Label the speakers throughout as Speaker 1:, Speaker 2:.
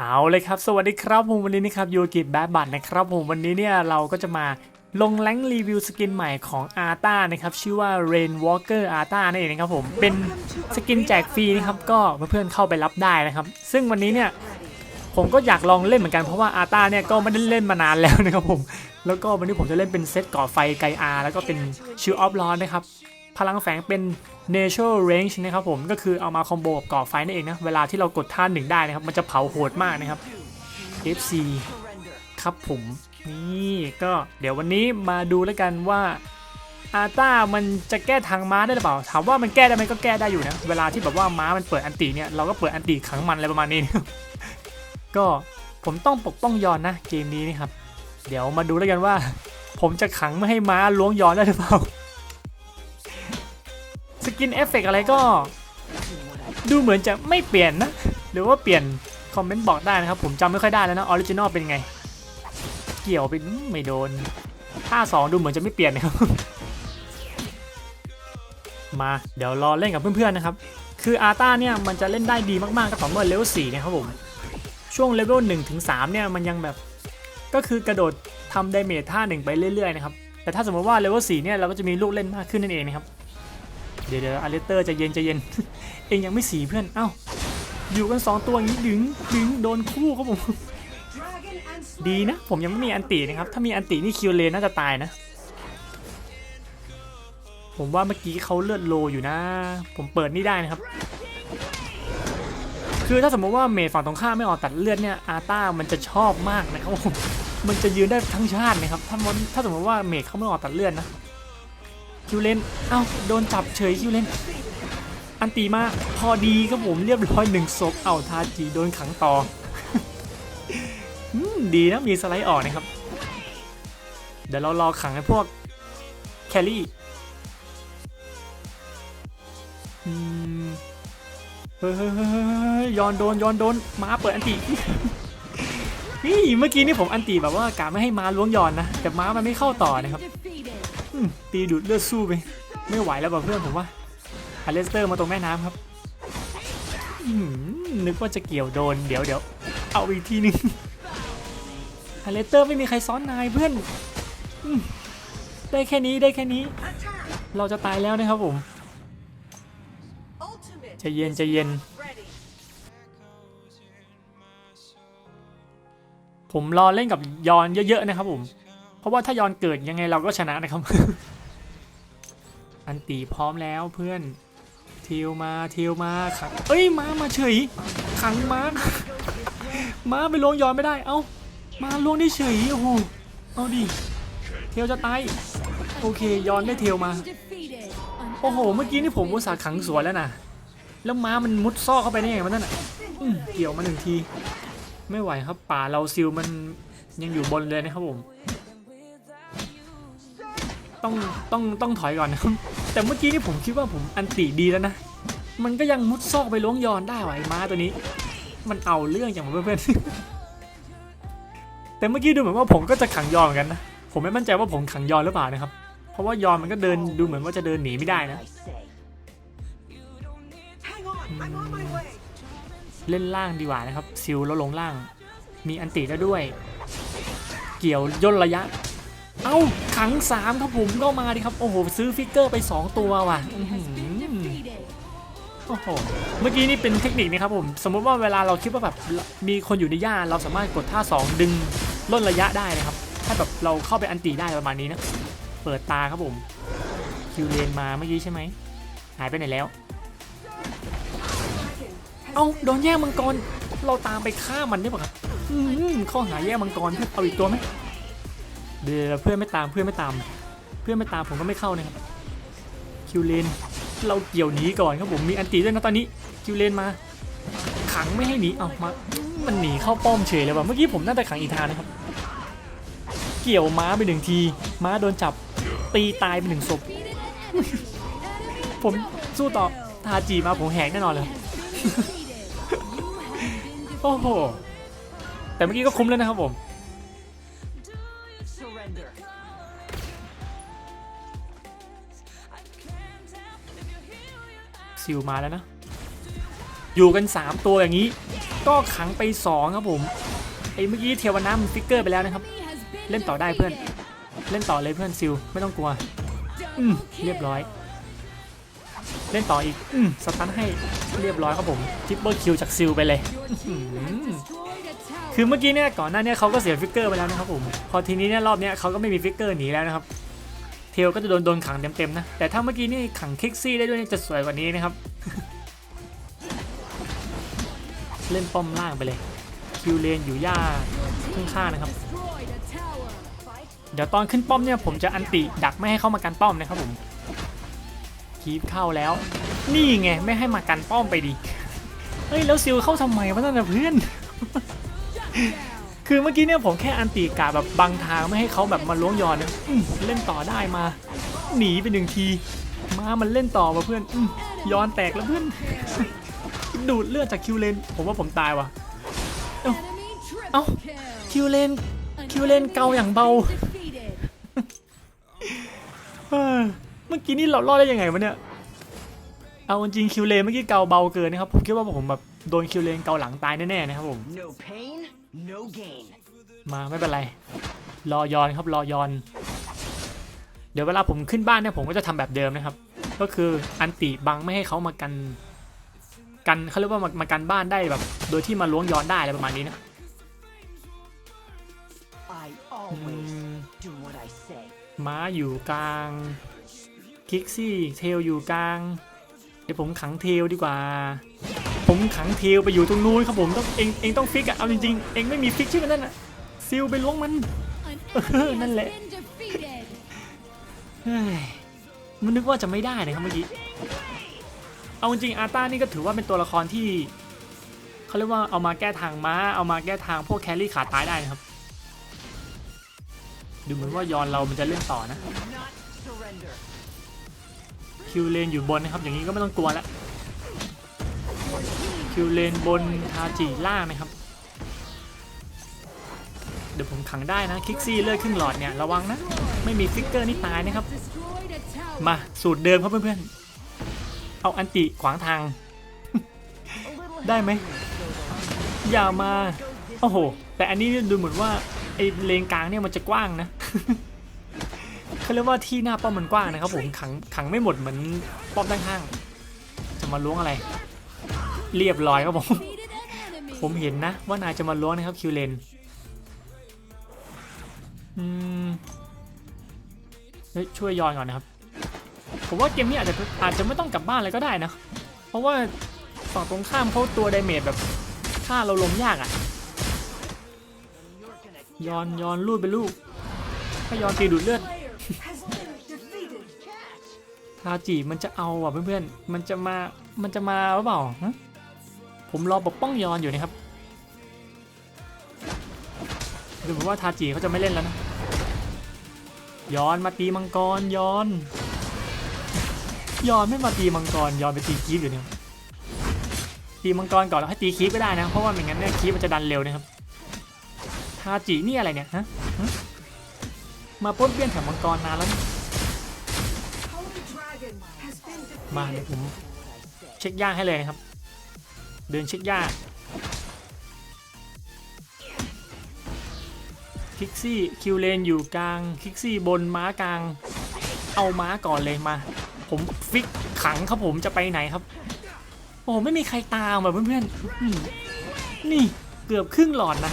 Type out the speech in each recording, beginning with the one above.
Speaker 1: เอาเลยครับ สวัสดีครับผมวันนี้นะครับยูกิแบบบัตนะครับผมวันนี้เนี่ยเราก็จะมาลงแรงรีวิวสกินใหม่ของอาร์ตานะครับชื่อว่า Rain Walker a r t a นั่นเองนะครับผมเป็นสกินแจกฟรีนะครับก็เพื่อนๆเข้าไปรับได้นะครับ ซึ่งวันนี้เนี่ยผมก็อยากลองเล่นเหมือนกันเพราะว่าอาร์ตาเนี่ยก็ไม่ได้เล่นมานานแล้วนะครับผมแล้วก็วันนี้ผมจะเล่นเป็นเซตก่อไฟไกอาแล้วก็เป็นชิลออฟร้อนนะครับ พลังแฝงเป็น Natural Range นะครับผมก็คือเอามาคอมโบกับก่อไฟนั่นเองนะ เวลาที่เรากดท่าหนึ่งได้นะครับ มันจะเผาโหดมากนะครับ FC ครับผมนี่ก็เดี๋ยววันนี้มาดูแล้วกันว่าอาต้ามันจะแก้ทางม้าได้หรือเปล่า ถามว่ามันแก้ได้ไหมก็แก้ได้อยู่นะ เวลาที่แบบว่าม้ามันเปิดอันตีเนี่ยเราก็เปิดอันตีขังมันอะไรประมาณนี้ ก็ผมต้องปกป้องยอนนะเกมนี้นะครับ เดี๋ยวมาดูแล้วกันว่า ผมจะขังไม่ให้ม้าล้วงยอนได้หรือเปล่า สกินเอฟเฟกต์อะไรก็ ดูเหมือนจะไม่เปลี่ยนนะ หรือว่าเปลี่ยนคอมเมนต์บอกได้นะครับ ผมจำไม่ค่อยได้แล้วนะออริจินอลเป็นไง เกี่ยวเป็นไม่โดนท่าสองดูเหมือนจะไม่เปลี่ยนนะครับ มาเดี๋ยวรอเล่นกับเพื่อนๆนะครับ คืออาร์ต้าเนี่ยมันจะเล่นได้ดีมากๆก็ต่อเมื่อเลเวล4นะครับผมช่วงเลเวล1ถึง3เนี่ยมันยังแบบก็คือกระโดดทำไดเมจท่าหนึ่งไปเรื่อยๆนะครับแต่ถ้าสมมติว่าเลเวล4เนี่ยเราก็จะมีลูกเล่นมากขึ้นนั่นเองนะครับ เดี๋ยวเดี๋ยวอเลสเตอร์จะเย็นจะเย็น เองยังไม่สีเพื่อน เอ้า อยู่กัน 2 ตัวอย่างนี้ดึงดึงโดนคู่ครับผม ดีนะ ผมยังไม่มีอันตินะครับ ถ้ามีอันตินี่คิวเลนน่าจะตายนะ ผมว่าเมื่อกี้เขาเลือดโลอยู่นะ ผมเปิดนี่ได้นะครับ คือถ้าสมมติว่าเมจฝั่งตรงข้ามไม่ออกตัดเลือดเนี่ยอาต้ามันจะชอบมากนะครับผมมันจะยืนได้ทั้งชาตินะครับ ถ้ามันถ้าสมมติว่าเมจเขาไม่ออกตัดเลือดนะ คิวเลนเอ้าโดนจับเฉยคิวเลนอันตีมาพอดีครับผมเรียบร้อยหนึ่งศพเอาทาจีโดนขังต่ออืมดีนะมีสไลด์ออกนะครับ เดี๋ยวเรารอขังไอ้พวกแคลรี่เฮ้ยเฮ้ยเฮ้ยเฮ้ยเฮ้ยย้อนโดนย้อนโดนม้าเปิดอันตีนี่เมื่อกี้นี่ผมอันตีแบบว่ากะไม่ให้ม้าล้วงย้อนนะ แต่ม้ามันไม่เข้าต่อนะครับ ตีดูดเลือดสู้ไป ไม่ไหวแล้วบบเพื่อนผมว่าอเลสเตอร์มาตรงแม่น้ำครับนึกว่าจะเกี่ยวโดน เดี๋ยวเดี๋ยวเอาอีกทีหนึงอเลสเตอร์ไม่มีใครซ้อนนายเพื่อน ได้แค่นี้ได้แค่นี้ เราจะตายแล้วนะครับผมใจเย็นใจเย็น ผมรอเล่นกับยอนเยอะๆนะครับผม ราะว่าถ้าย้อนเกิดยังไงเราก็ชนะนะครับ อันตีพร้อมแล้วเพื่อนเทียวมาเทียวมาขังเอ้ยม้ามาเฉยขังม้าม้าไปลงย้อนไม่ได้ เอ้ามาล้วงได้เฉยโอ้โหเอาดิเทียวจะตายโอเคย้อนได้เทียวมาโอ้โห เมื่อกี้นี่ผมอุตส่าห์ขังสวนแล้วนะแล้วม้ามันมุดซอกเข้าไปได้ยังไงมันนั่นอะเกี่ยวมาหนึ่งที ไม่ไหวครับป่าเราซิลมันยังอยู่บนเลยนะครับผม ต้องต้องต้องถอยก่อนนะครับแต่เมื่อกี้นี่ผมคิดว่าผมอันติดีแล้วนะ มันก็ยังมุดซอกไปล้วงยอนได้ไหวะไอ้ม้าตัวนี้ มันเอาเรื่องอย่างเพื่อนๆแต่เมื่อกี้ดูเหมือนว่าผมก็จะขังยอนเหมือนกันนะผมไม่มั่นใจว่าผมขังยอนหรือเปล่านะครับ เพราะว่ายอนมันก็เดินดูเหมือนว่าจะเดินหนีไม่ได้นะเล่นล่างดีกว่านะครับซิลแล้วลงล่าง มีอันติแล้วด้วย เกี่ยวย่นระยะ เอ้าขังสามครับผมก็มาดิครับ โอ้โห ซื้อฟิกเกอร์ไป 2 ตัวว่ะโอ้โหเมื่อกี้นี่เป็นเทคนิคนะครับผม สมมติว่าเวลาเราคิดว่าแบบมีคนอยู่ในหญ้าเราสามารถกดท่า 2 ดึงล่นระยะได้นะครับ ถ้าแบบเราเข้าไปอันตีได้ประมาณนี้นะ เปิดตาครับผม คิวเลนมาเมื่อกี้ใช่ไหม หายไปไหนแล้ว เอาโดนแย่งมังกร เราตามไปฆ่ามันได้ปะครับ อืมข้อหาแย่งมังกรเพื่อเอาอีกตัวไหม เดี๋ยวเพื่อนไม่ตามเพื่อนไม่ตาม เพื่อนไม่ตามผมก็ไม่เข้านะครับคิวเลนเราเกี่ยวหนีก่อนครับผมมีอันตีด้วยนะตอนนี้คิวเลนมา ขังไม่ให้หนีเอามามันหนีเข้าป้อมเฉยเลยว่ะเมื่อกี้ผมน่าจะขังอีธานนะครับเกี่ยวม้าไปหนึ่งที ม้าโดนจับตีตายไปหนึ่งศพผมสู้ต่อทาจีมาผมแหกแน่นอนเลยโอ้โหแต่เมื่อกี้ก็คุ้มแล้วนะครับผม ซิลมาแล้วนะ อยู่กัน 3 ตัวอย่างนี้ ก็ขังไปสองครับผมไอ้เมื่อกี้เทวนามันฟิกเกอร์ไปแล้วนะครับ เล่นต่อได้เพื่อน เล่นต่อเลยเพื่อนซิลไม่ต้องกลัว อืมเรียบร้อย เล่นต่ออีก อืมสตันให้เรียบร้อยครับผมทิปเปิลคิวจากซิลไปเลยคือเมื่อกี้เนี่ยก่อนหน้าเนี้เขาก็เสียฟิกเกอร์ไปแล้วนะครับผม พอทีนี้เนี่ยรอบเนี้ยเขาก็ไม่มีฟิกเกอร์หนีแล้วนะครับ เทลก็จะโดนโดนขังเต็มๆนะ แต่ถ้าเมื่อกี้นี่ขังคิกซี่ได้ด้วยจะสวยกว่านี้นะครับ เล่นป้อมล่างไปเลย คิวเลนอยู่ย่าข้างๆนะครับ เดี๋ยวตอนขึ้นป้อมเนี่ยผมจะอันติดักไม่ให้เข้ามากันป้อมนะครับผมคีบเข้าแล้ว นี่ไงไม่ให้มากันป้อมไปดิ เฮ้ยแล้วซิลเข้าทำไมวะนั่นนะเพื่อน คือเมื่อกี้เนี่ยผมแค่อันตีกาแบบบังทางไม่ให้เขาแบบมาล้วงยอนนะอืเล่นต่อได้มา หนีไปหนึ่งที มามันเล่นต่อมาเพื่อนอืย้อนแตกแล้วเพื่อน ดูดเลือดจากคิวเลน ผมว่าผมตายว่ะ เอ้าเอ้าคิวเลนคิวเลนเกาอย่างเบาเออเมื่อกี้นี่เรารอดได้ยังไงวะเนี่ย เอาจริงๆคิวเลนเมื่อกี้เกาเบาเกินนะครับผมคิดว่าผมแบบโดนคิวเลนเกาหลังตายแน่ๆนะครับผม
Speaker 2: No pain, no gain.
Speaker 1: มาไม่เป็นไร รอยอนครับรอยอน เดี๋ยวเวลาผมขึ้นบ้านเนี่ยผมก็จะทำแบบเดิมนะครับ ก็คืออันติบังไม่ให้เขามากัน กันเขาเรียกว่ามามากันบ้านได้แบบ โดยที่มาล้วงย้อนได้อะไรประมาณนี้นะ
Speaker 2: I
Speaker 1: อื
Speaker 2: always
Speaker 1: ม
Speaker 2: do what I say.
Speaker 1: ม้าอยู่กลาง คิกซี่เทลอยู่กลาง เดี๋ยวผมขังเทลดีกว่า ผมขังเทลไปอยู่ตรงนู้นครับผมต้องเองเองต้องฟิกอะเอาจริงๆ เองไม่มีฟิกชื่อมันนั่นอะซิลไปล้วงมันนั่นแหละมันนึกว่าจะไม่ได้นะครับเมื่อกี้ เอาจริงอาร์ต้านี่ก็ถือว่าเป็นตัวละครที่เขาเรียกว่าเอามาแก้ทางม้า เอามาแก้ทางพวกแครี่ขาตายได้นะครับ ดูเหมือนว่ายอนเรามันจะเล่นต่อนะ คิวเลนอยู่บนนะครับ อย่างนี้ก็ไม่ต้องกลัวแล้วคิวเลนบนทาจิล่างนะครับ เดี๋ยวผมขังได้นะคิกซี่เลือดครึ่งหลอดเนี่ยระวังนะ ไม่มีฟิกเกอร์นี่ตายนะครับ มาสูตรเดิมครับเพื่อนๆ เอาอันติขวางทาง ได้ไหมอย่ามา โอ้โห แต่อันนี้ดูเหมือนว่าไอเลนกลางเนี่ยมันจะกว้างนะ เขาเรียกว่าที่หน้าป้อมมันกว้างนะครับผมขังขังไม่หมดเหมือนป้อมด้านข้าง จะมาล้วงอะไร เรียบร้อยครับผม ผมเห็นนะว่านายจะมาล้วงนะครับคิวเลนอืมเฮ้ยช่วยยอนก่อนนะครับ ผมว่าเกมนี้อาจจะอาจจะไม่ต้องกลับบ้านเลยก็ได้นะ เพราะว่าฝั่งตรงข้ามเขาตัวไดเมจแบบฆ่าเราลมยากอะ่ะยอนยอนลูดไปลูกถ้ายอนตีดูดเลือด ทาจิมันจะเอาอะเพื่อนๆ มันจะมา มันจะมาหรือเปล่าฮะผมรอปกป้องยอนอยู่นะครับดูเหมือว่าทาจิเขาจะไม่เล่นแล้วนะย้อนมาตีมังกรย้อนย้อนไม่มาตีมังกรย้อนไปตีคีฟอยู่เนี่ยตีมังกรก่อนแล้วให้ตีคีฟก็ได้นะ เพราะว่าไม่งั้นเนี่ยคีฟมันจะดันเร็วนะครับทาจินี่อะไรเนี่ยฮะมาป้นเปี้ยนแถวมังกรนานแล้วนี่ มาเดี๋ยวผมเช็คย่างให้เลยครับ เดินเช็คย่างคิกซี่คิวเลนอยู่กลางคิกซี่บนม้ากลาง เอาม้าก่อนเลยมา ผมฟิกขังครับผมจะไปไหนครับ โอ้ไม่มีใครตามแบบเพื่อนๆนี่เกือบครึ่งหลอดนะ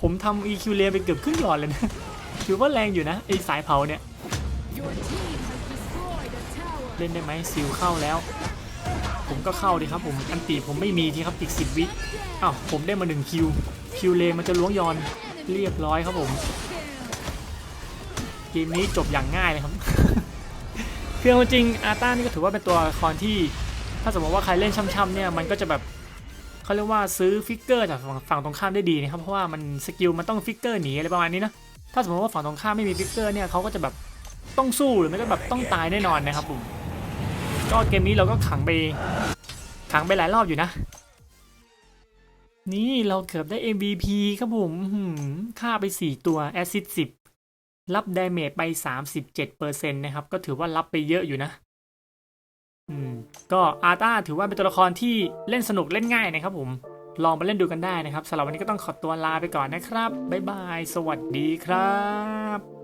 Speaker 1: ผมทำ EQ เลนไปเกือบครึ่งหลอดเลยนะถือว่าแรงอยู่นะไอสายเผาเนี่ย เล่นได้ไหมซิลเข้าแล้ว ผมก็เข้าดีครับผมอันตีผมไม่มีทีครับอีกสิบวิอ้าวผมได้มาหนึ่งคิวคิวเลมันจะล้วงยอนเรียบร้อยครับผมเกมนี้จบอย่างง่ายเลยครับคือเอาจริงอาต้านี่ก็ถือว่าเป็นตัวละครที่ถ้าสมมติว่าใครเล่นช่ำๆเนี่ยมันก็จะแบบเขาเรียกว่าซื้อฟิกเกอร์จากฝั่งฝั่งตรงข้ามได้ดีนะครับเพราะว่ามันสกิลมันต้องฟิกเกอร์หนีอะไรประมาณนี้นะถ้าสมมติว่าฝั่งตรงข้ามไม่มีฟิกเกอร์เนี่ยเขาก็จะแบบต้องสู้หรือไม่ก็แบบต้องตายแน่นอนนะครับผม ก็เกมนี้เราก็ขังไปขังไปหลายรอบอยู่นะ นี่เราเกือบได้ MVP ครับผมฆ่าไป 4 ตัวแอซิด10 รับดาเมจไป 37%นะครับ ก็ถือว่ารับไปเยอะอยู่นะ อืม ก็อาร์ต้าถือว่าเป็นตัวละครที่เล่นสนุกเล่นง่ายนะครับผม ลองมาเล่นดูกันได้นะครับสำหรับวันนี้ก็ต้องขอตัวลาไปก่อนนะครับ บ๊ายบาย สวัสดีครับ